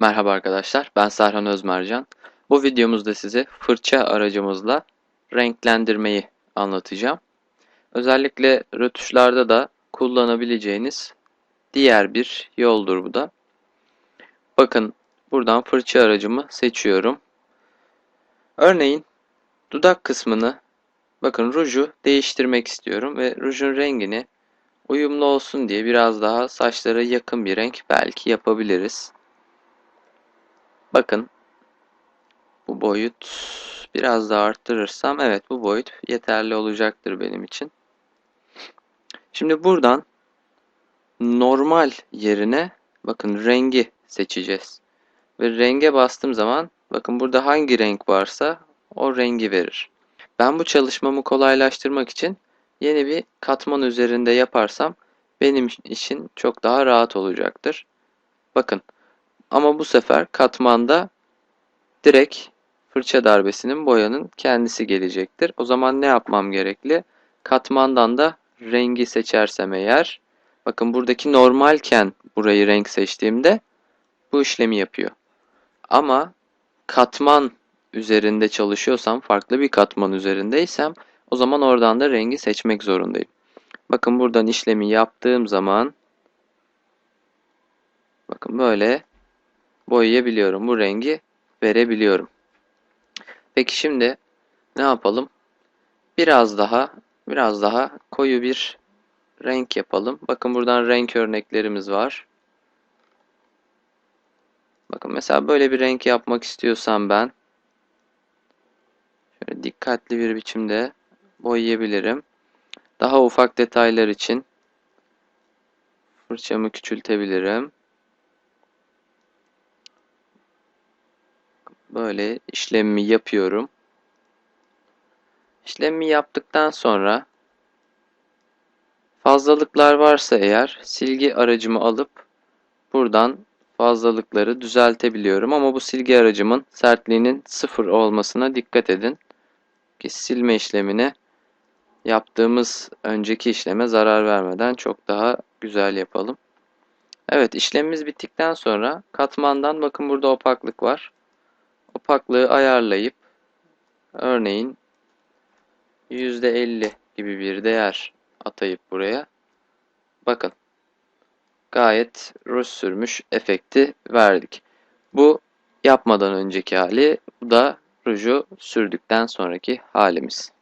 Merhaba arkadaşlar, ben Serhan Özmercan. Bu videomuzda size fırça aracımızla renklendirmeyi anlatacağım. Özellikle rötuşlarda da kullanabileceğiniz diğer bir yoldur bu da. Bakın buradan fırça aracımı seçiyorum. Örneğin dudak kısmını, bakın ruju değiştirmek istiyorum ve rujun rengini uyumlu olsun diye biraz daha saçlara yakın bir renk belki yapabiliriz. Bakın bu boyut biraz daha arttırırsam evet bu boyut yeterli olacaktır benim için. Şimdi buradan normal yerine bakın rengi seçeceğiz. Ve renge bastığım zaman bakın burada hangi renk varsa o rengi verir. Ben bu çalışmamı kolaylaştırmak için yeni bir katman üzerinde yaparsam benim için çok daha rahat olacaktır. Bakın ama bu sefer katmanda direkt fırça darbesinin boyanın kendisi gelecektir. O zaman ne yapmam gerekli? Katmandan da rengi seçersem eğer bakın buradaki normalken burayı renk seçtiğimde bu işlemi yapıyor. Ama katman üzerinde çalışıyorsam farklı bir katman üzerindeysem o zaman oradan da rengi seçmek zorundayım. Bakın buradan işlemi yaptığım zaman bakın böyle boyayabiliyorum. Bu rengi verebiliyorum. Peki şimdi ne yapalım? Biraz daha biraz daha koyu bir renk yapalım. Bakın buradan renk örneklerimiz var. Bakın mesela böyle bir renk yapmak istiyorsam ben şöyle dikkatli bir biçimde boyayabilirim. Daha ufak detaylar için fırçamı küçültebilirim. Böyle işlemimi yapıyorum. İşlemi yaptıktan sonra fazlalıklar varsa eğer silgi aracımı alıp buradan fazlalıkları düzeltebiliyorum. Ama bu silgi aracımın sertliğinin sıfır olmasına dikkat edin. Ki silme işlemini yaptığımız önceki işleme zarar vermeden çok daha güzel yapalım. Evet işlemimiz bittikten sonra katmandan bakın burada opaklık var opaklığı ayarlayıp örneğin %50 gibi bir değer atayıp buraya bakın gayet ruj sürmüş efekti verdik. Bu yapmadan önceki hali bu da ruju sürdükten sonraki halimiz.